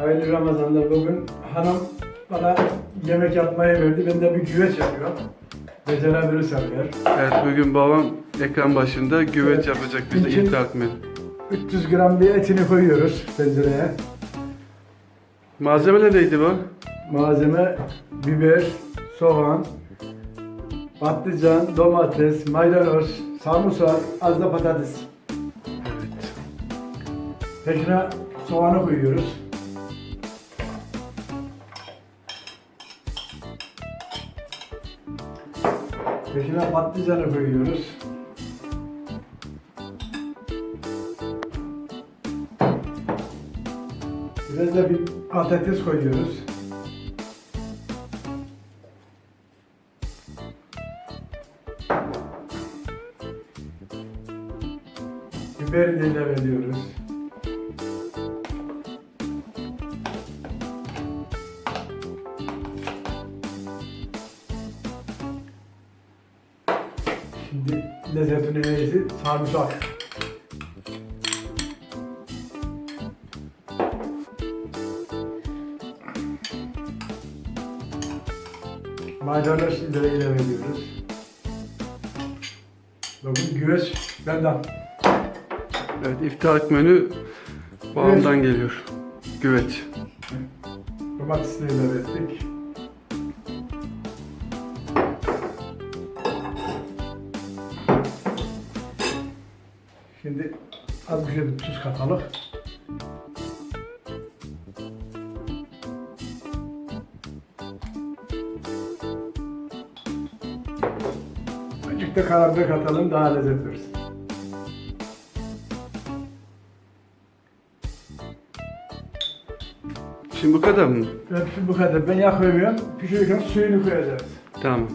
Hayırlı Ramazanlar. Bugün hanım bana yemek yapmayı verdi. Ben de bir güveç yapıyorum. Becerebilirsen eğer. Evet bugün babam ekran başında güveç Evet. yapacak bize İçin- iftar menü. 300 gram bir etini koyuyoruz tencereye. Malzemeler neydi bu? Malzeme biber, soğan, patlıcan, domates, maydanoz, sarımsak, az da patates. Evet. Peşine soğanı koyuyoruz. Peşine patlıcanı koyuyoruz. Biraz da bir patates koyuyoruz. Biberi de ilave ediyoruz. Şimdi lezzetini neyse sarımsak. Maydanoz ilave ilave ediyoruz. Bakın güveç benden. Evet iftarlık menü babamdan geliyor. Güveç. Domatesini ilave ettik. Şimdi az bir şey de tuz katalım. Azıcık da karabiber katalım daha lezzet versin. Şimdi bu kadar mı? Hepsi bu kadar. Ben yağ koymuyorum. Pişirirken suyunu koyacağız. Tamam.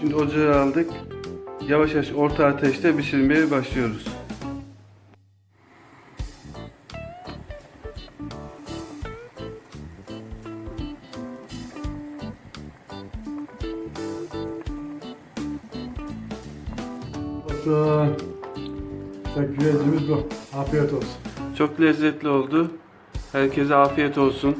Şimdi ocağı aldık. Yavaş yavaş orta ateşte pişirmeye başlıyoruz. Olsun. İşte güvecimiz bu. Afiyet olsun. Çok lezzetli oldu. Herkese afiyet olsun.